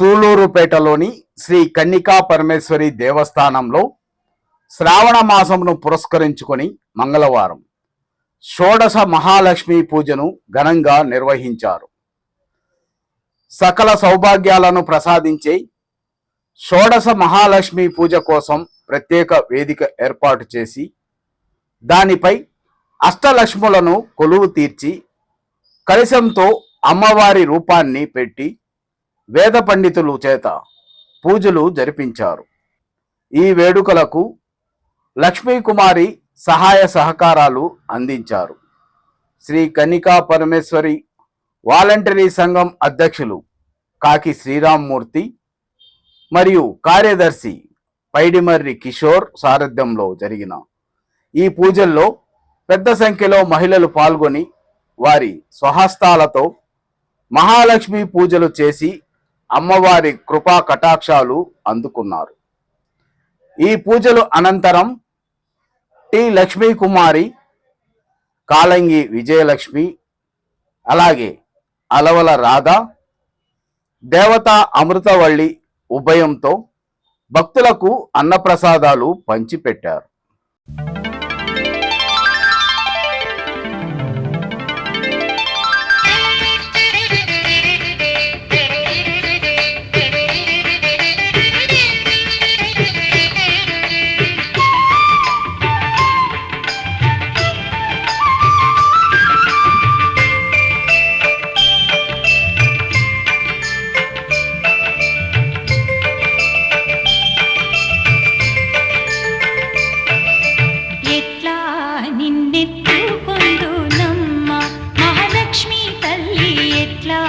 సూలూరుపేటలోని శ్రీ కన్నికా పరమేశ్వరి దేవస్థానంలో శ్రావణ మాసమును పురస్కరించుకొని మంగళవారం షోడశ మహాలక్ష్మి పూజను ఘనంగా నిర్వహించారు. సకల సౌభాగ్యాలను ప్రసాదించే షోడశ మహాలక్ష్మి పూజ కోసం ప్రత్యేక వేదిక ఏర్పాటు చేసి దానిపై అష్టలక్ష్ములను కొలువు తీర్చి కలశంతో అమ్మవారి రూపాన్ని పెట్టి వేద పండితులు చేత పూజలు జరిపించారు. ఈ వేడుకలకు లక్ష్మీకుమారి సహాయ సహకారాలు అందించారు. శ్రీ కనికా పరమేశ్వరి వాలంటరీ సంఘం అధ్యక్షులు కాకి శ్రీరామ్మూర్తి మరియు కార్యదర్శి పైడిమర్రి కిషోర్ సారథ్యంలో జరిగిన ఈ పూజల్లో పెద్ద సంఖ్యలో మహిళలు పాల్గొని వారి స్వహస్తాలతో మహాలక్ష్మి పూజలు చేసి అమ్మవారి కృపా కటాక్షాలు అందుకున్నారు. ఈ పూజలు అనంతరం టి లక్ష్మీ కుమారి కాలంగి విజయలక్ష్మి అలాగే అలవల రాధ దేవత అమృతవల్లి ఉభయంతో భక్తులకు అన్నప్రసాదాలు పంచిపెట్టారు. ఎట్లా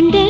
అండ